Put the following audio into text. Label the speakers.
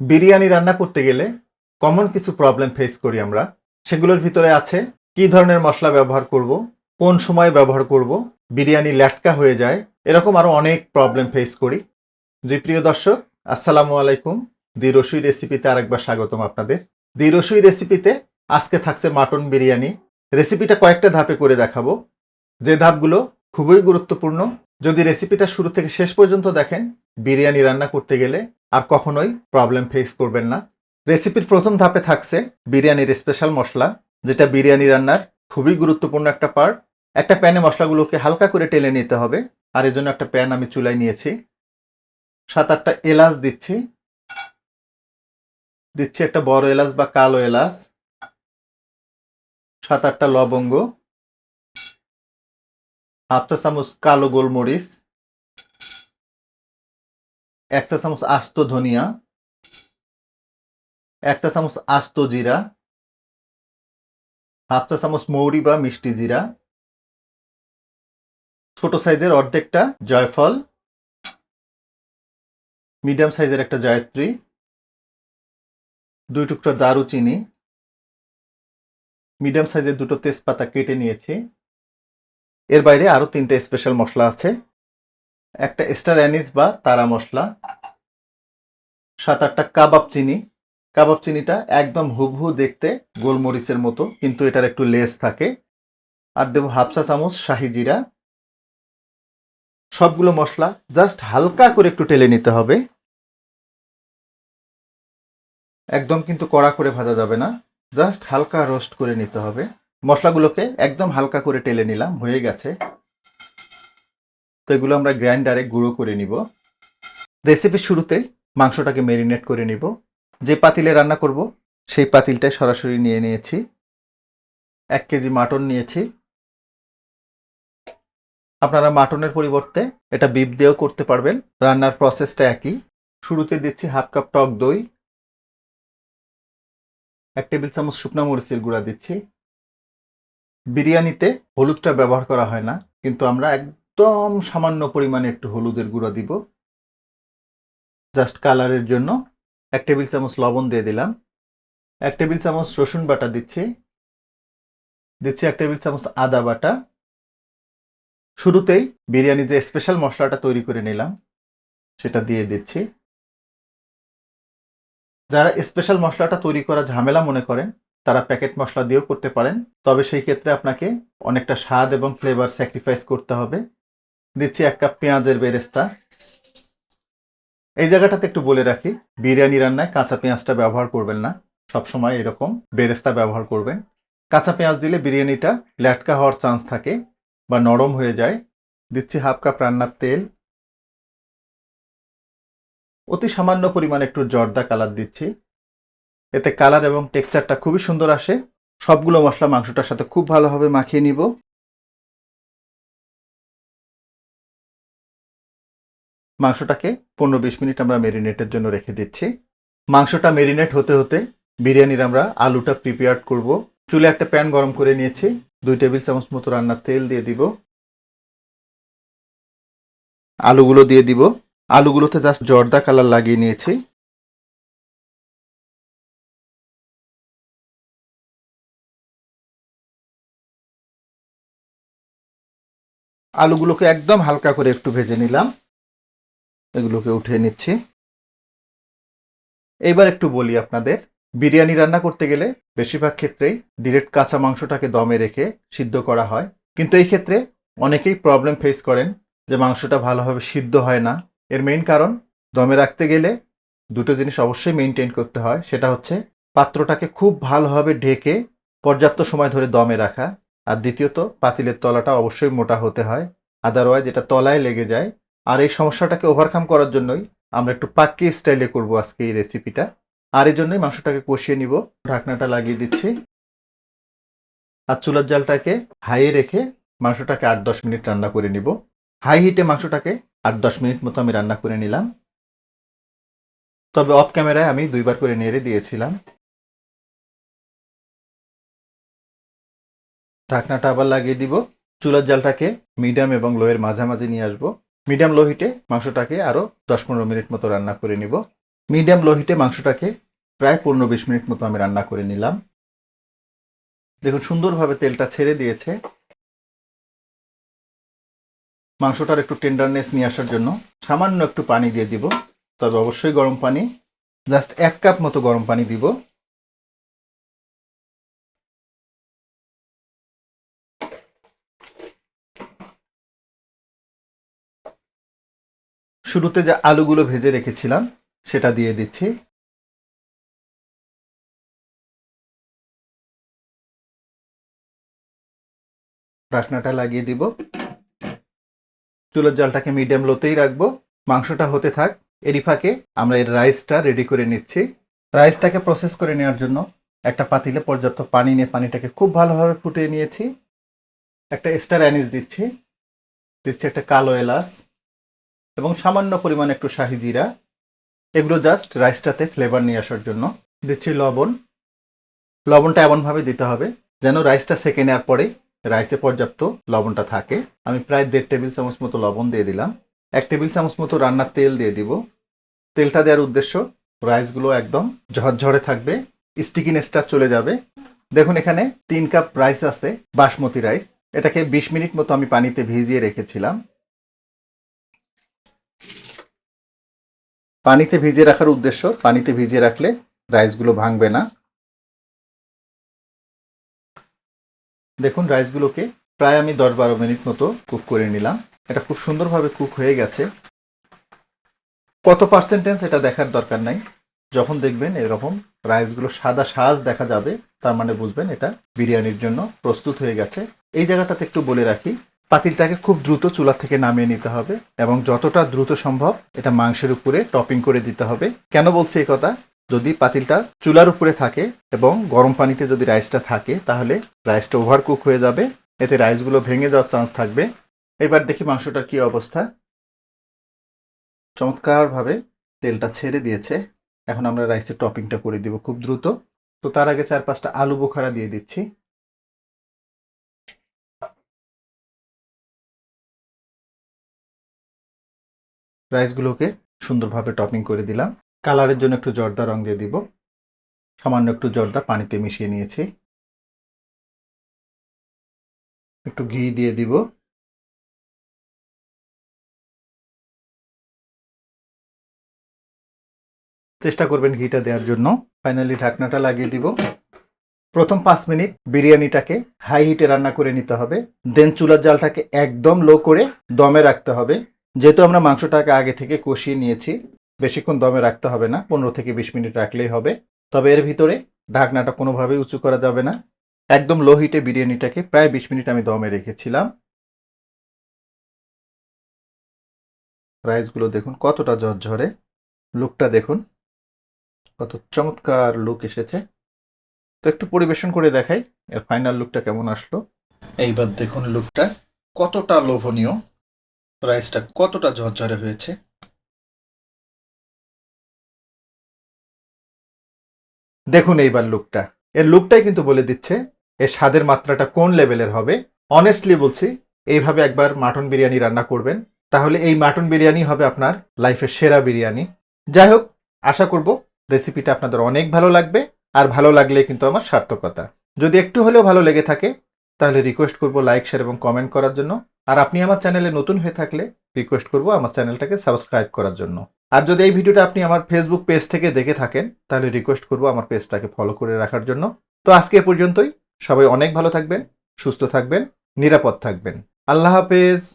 Speaker 1: বিরিয়ানি রান্না করতে গেলে কমন কিছু প্রবলেম ফেস করি আমরা। সেগুলোর ভিতরে আছে, কি ধরনের মশলা ব্যবহার করব, কোন সময় ব্যবহার করব, বিরিয়ানি ল্যাটকা হয়ে যায়, এরকম আরও অনেক প্রবলেম ফেস করি। জি, প্রিয় দর্শক, আসসালামু আলাইকুম। দি রসুই রেসিপিতে আরেকবার স্বাগতম আপনাদের। দি রসুই রেসিপিতে আজকে থাকছে মাটন বিরিয়ানি। রেসিপিটা কয়েকটা ধাপে করে দেখাবো। যে ধাপগুলো খুবই গুরুত্বপূর্ণ। যদি রেসিপিটা শুরু থেকে শেষ পর্যন্ত দেখেন, বিরিয়ানি রান্না করতে গেলে আর কখনোই প্রবলেম ফেস করবেন না। রেসিপির প্রথম ধাপে থাকছে বিরিয়ানির স্পেশাল মশলা, যেটা বিরিয়ানি রান্নার খুবই গুরুত্বপূর্ণ একটা পার্ট একটা প্যানে মশলাগুলোকে হালকা করে টেলে নিতে হবে, আর এর জন্য একটা প্যান আমি চুলায় নিয়েছি। সাত আটটা এলাচ দিচ্ছি। দিচ্ছি একটা বড় এলাচ বা কালো এলাচ। সাত আটটা লবঙ্গ। হাফ চা চামচ কালো গোলমরিচ। এক চা চামচ আস্ত ধনিয়া এক চা চামচ আস্ত জিরা হাফ চা চামচ মৌরি বা মিষ্টি জিরা ছোট সাইজের অর্ধেকটা জয়ফল মিডিয়াম সাইজের একটা জয়ত্রী, দুই টুকরো দারুচিনি মিডিয়াম সাইজের দুটো তেজপাতা কেটে নিয়েছি। এর বাইরে আরও তিনটে স্পেশাল মশলা আছে। একটা স্টার অ্যানিস বা তারা মশলা সাত আটটা কাবাব চিনি। কাবাব চিনিটা একদম হুবহু দেখতে গোলমরিচের মতো, কিন্তু এটার একটু লেস থাকে। আর দেবো হাফসা চামচ শাহি জিরা। সবগুলো মশলা জাস্ট হালকা করে একটু টেলে নিতে হবে। একদম কিন্তু কড়া করে ভাজা যাবে না, জাস্ট হালকা রোস্ট করে নিতে হবে। মশলাগুলোকে একদম হালকা করে টেলে নিলাম, হয়ে গেছে। তো এগুলো আমরা গ্রাইন্ডারে গুঁড়ো করে নিব। রেসিপির শুরুতে মাংসটাকে ম্যারিনেট করে নিব। যে পাতিলে রান্না করব, সেই পাতিলটাই সরাসরি নিয়ে নিয়েছি। এক কেজি মাটন নিয়েছি। আপনারা মাটনের পরিবর্তে এটা বিপ দিয়েও করতে পারবেন। রান্নার প্রসেসটা একই। শুরুতে দিচ্ছি হাফ কাপ টক দই। এক টেবিল চামচ শুকনো মরিচের গুঁড়া দিচ্ছি। বিরিয়ানিতে হলুদটা ব্যবহার করা হয় না, কিন্তু আমরা একদম সামান্য পরিমাণে একটু হলুদের গুঁড়া দিব। জাস্ট কালারের জন্য এক টেবিল চামচ লবণ দিয়ে দিলাম। এক টেবিল চামচ রসুন বাটা দিচ্ছি। দিচ্ছি এক টেবিল চামচ আদা বাটা। শুরুতেই বিরিয়ানি যে স্পেশাল মশলাটা তৈরি করে নিলাম, সেটা দিয়ে দিচ্ছি। যারা স্পেশাল মশলাটা তৈরি করা ঝামেলা মনে করেন, তারা প্যাকেট মশলা দিয়েও করতে পারেন। তবে সেই ক্ষেত্রে আপনাকে অনেকটা স্বাদ এবং ফ্লেভার স্যাক্রিফাইস করতে হবে। দিচ্ছি এক কাপ পেঁয়াজের বেরেস্তা। এই জায়গাটাতে একটু বলে রাখি, বিরিয়ানি রান্নায় কাঁচা পেঁয়াজটা ব্যবহার করবেন না। সবসময় এরকম বেরেস্তা ব্যবহার করবেন। কাঁচা পেঁয়াজ দিলে বিরিয়ানিটা ল্যাটকা হওয়ার চান্স থাকে বা নরম হয়ে যায়। দিচ্ছি হাফ কাপ রান্নার তেল। অতি সামান্য পরিমাণ একটু জর্দা কালার দিচ্ছি। এতে কালার এবং টেক্সচারটা খুবই সুন্দর আসে। সবগুলো মশলা মাংসটার সাথে খুব ভালোভাবে মাখিয়ে নিব। মাংসটাকে পনেরো বিশ মিনিট আমরা মেরিনেটের জন্য রেখে দিচ্ছি। মাংসটা মেরিনেট হতে হতে বিরিয়ানির আমরা আলুটা প্রিপেয়ার করব। চুলে একটা প্যান গরম করে নিয়েছি। দুই টেবিল চামচ মতো রান্নার তেল দিয়ে দিব। আলুগুলো দিয়ে দিব। আলুগুলোতে জাস্ট জর্দা কালার লাগিয়ে নিয়েছি। আলুগুলোকে একদম হালকা করে একটু ভেজে নিলাম। এগুলোকে উঠিয়ে নিচ্ছি। এইবার একটু বলি আপনাদের, বিরিয়ানি রান্না করতে গেলে বেশিরভাগ ক্ষেত্রেই ডিরেক্ট কাঁচা মাংসটাকে দমে রেখে সিদ্ধ করা হয়। কিন্তু এই ক্ষেত্রে অনেকেই প্রবলেম ফেস করেন যে মাংসটা ভালোভাবে সিদ্ধ হয় না। এর মেইন কারণ, দমে রাখতে গেলে দুটো জিনিস অবশ্যই মেনটেন করতে হয়, সেটা হচ্ছে পাত্রটাকে খুব ভালোভাবে ঢেকে পর্যাপ্ত সময় ধরে দমে রাখা। আর দ্বিতীয়ত, পাতিলের তলাটা অবশ্যই মোটা হতে হয়। আদারওয়াইজ এটা তলায় লেগে যায় আর এই সমস্যাটাকে ওভারকাম করার জন্যই আমরা একটু পাক্কি স্টাইলে করব আজকে এই রেসিপিটা আর এই জন্যই মাংসটাকে কষিয়ে নিব। ঢাকনাটা লাগিয়ে দিচ্ছি। আর চুলার জালটাকে হাইয়ে রেখে মাংসটাকে আট দশ মিনিট রান্না করে নিব। হাই হিটে মাংসটাকে আট দশ মিনিট মতো আমি রান্না করে নিলাম। তবে অফ ক্যামেরায় আমি দুইবার করে নেড়ে দিয়েছিলাম। ঢাকনাটা আবার লাগিয়ে দিব। চুলার জালটাকে মিডিয়াম এবং লোয়ের মাঝামাঝি নিয়ে আসব। মিডিয়াম লো হিটে মাংসটাকে আরও দশ পনেরো মিনিট মতো রান্না করে নিব। মিডিয়াম লো হিটে মাংসটাকে প্রায় পনেরো বিশ মিনিট মতো আমি রান্না করে নিলাম। দেখুন, সুন্দরভাবে তেলটা ছেড়ে দিয়েছে। মাংসটার একটু টেন্ডারনেস নিয়ে আসার জন্য সামান্য একটু পানি দিয়ে দিব, তবে অবশ্যই গরম পানি, জাস্ট এক কাপ মতো গরম পানি দিব। শুরুতে যে আলুগুলো ভেজে রেখেছিলাম, সেটা দিয়ে দিচ্ছি। ঢাকনাটা লাগিয়ে দিব। চুলার জালটাকে মিডিয়াম লোতেই রাখব। মাংসটা হতে থাক, এরই ফাঁকে আমরা এর রাইসটা রেডি করে নিচ্ছি। রাইসটাকে প্রসেস করে নেওয়ার জন্য একটা পাতিলে পর্যাপ্ত পানি নিয়ে পানিটাকে খুব ভালোভাবে ফুটিয়ে নিয়েছি। একটা এক্সট্রা অ্যানিস দিচ্ছি। দিচ্ছি একটা কালো এলাচ। এবং সামান্য পরিমাণ একটু শাহি জিরা। এগুলো জাস্ট রাইসটাতে ফ্লেভার নিয়ে আসার জন্য। দিচ্ছি লবণ। লবণটা এমনভাবে দিতে হবে যেন রাইসটা সেকে নেওয়ার পরে রাইসে পর্যাপ্ত লবণটা থাকে। আমি প্রায় দেড় টেবিল চামচ মতো লবণ দিয়ে দিলাম। এক টেবিল চামচ মতো রান্নার তেল দিয়ে দিব। তেলটা দেওয়ার উদ্দেশ্য রাইসগুলো একদম ঝরঝরে থাকবে স্টিকিনেসটা চলে যাবে। দেখুন এখানে তিন কাপ রাইস আছে, বাসমতি রাইস এটাকে বিশ মিনিট মতো আমি পানিতে ভিজিয়ে রেখেছিলাম। পানিতে ভিজিয়ে রাখার উদ্দেশ্য, পানিতে ভিজিয়ে রাখলে রাইসগুলো ভাঙবে না। দেখুন, রাইসগুলোকে প্রায় আমি দশ বারো মিনিট মতো কুক করে নিলাম। এটা খুব সুন্দরভাবে কুক হয়ে গেছে। কত পার্সেন্টেজ এটা দেখার দরকার নাই। যখন দেখবেন এরকম রাইসগুলো সাদা সাজ দেখা যাবে, তার মানে বুঝবেন এটা বিরিয়ানির জন্য প্রস্তুত হয়ে গেছে। এই জায়গাটাতে একটু বলে রাখি পাতিলটাকে খুব দ্রুত চুলা থেকে নামিয়ে নিতে হবে এবং যতটা দ্রুত সম্ভব এটা মাংসের উপরে টপিং করে দিতে হবে। কেন বলছি এই কথা? যদি পাতিলটা চুলার উপরে থাকে এবং গরম পানিতে যদি রাইসটা থাকে তাহলে রাইসটা ওভার কুক হয়ে যাবে, এতে রাইসগুলো ভেঙে যাওয়ার চান্স থাকবে। এবার দেখি মাংসটার কি অবস্থা। চমৎকারভাবে তেলটা ছেড়ে দিয়েছে। এখন আমরা রাইসের টপিংটা করে দিব খুব দ্রুত। তো তার আগে চার পাঁচটা আলু বোখারা দিয়ে দিচ্ছি। রাইসগুলোকে সুন্দরভাবে টপিং করে দিলাম। কালারের জন্য একটু জর্দা রং দিয়ে দিব। সামান্য একটু জর্দা পানিতে মিশিয়ে নিয়েছি। একটু ঘি দিয়ে দিব। চেষ্টা করবেন ঘিটা দেওয়ার জন্য। ফাইনালি ঢাকনাটা লাগিয়ে দিব। প্রথম পাঁচ মিনিট বিরিয়ানিটাকে হাই হিটে রান্না করে নিতে হবে। দেন চুলার জালটাকে একদম লো করে দমে রাখতে হবে। যেহেতু আমরা মাংসটাকে আগে থেকে কষিয়ে নিয়েছি, বেশিক্ষণ দমে রাখতে হবে না, পনেরো থেকে বিশ মিনিট রাখলেই হবে। তবে এর ভিতরে ঢাকনাটা কোনোভাবেই উঁচু করা যাবে না। একদম লো হিটে বিরিয়ানিটাকে প্রায় বিশ মিনিট আমি দমে রেখেছিলাম। রাইসগুলো দেখুন কতটা ঝরঝরে। লুকটা দেখুন, কত চমৎকার লুক এসেছে। তো একটু পরিবেশন করে দেখাই, এর ফাইনাল লুকটা কেমন আসলো। এইবার দেখুন লুকটা কতটা লোভনীয়। রাইসটা কতটা ঝরঝরে হয়েছে? দেখুন এইবার লুকটা। এর লুকটাই কিন্তু বলে দিচ্ছে, এর স্বাদের মাত্রাটা কোন লেভেলের হবে? অনেস্টলি বলছি, এইভাবে একবার মাটন বিরিয়ানি রান্না করবেন, তাহলে এই মাটন বিরিয়ানি হবে আপনার লাইফের সেরা বিরিয়ানি। যাই হোক, আশা করব রেসিপিটা আপনাদের অনেক ভালো লাগবে, আর ভালো লাগলে কিন্তু আমার সার্থকতা। যদি একটু হলেও ভালো লেগে থাকে, তাহলে রিকোয়েস্ট করব লাইক শেয়ার এবং কমেন্ট করার জন্য। আর আপনি আমার চ্যানেলে নতুন হয়ে থাকলে রিকোয়েস্ট করব আমার চ্যানেলটাকে সাবস্ক্রাইব করার জন্য। আর যদি এই ভিডিওটা আপনি আমার ফেসবুক পেজ থেকে দেখে থাকেন, তাহলে রিকোয়েস্ট করব আমার পেজটাকে ফলো করে রাখার জন্য। তো আজকে এ পর্যন্তই। সবাই অনেক ভালো থাকবেন, সুস্থ থাকবেন, নিরাপদ থাকবেন। আল্লাহ হাফেজ।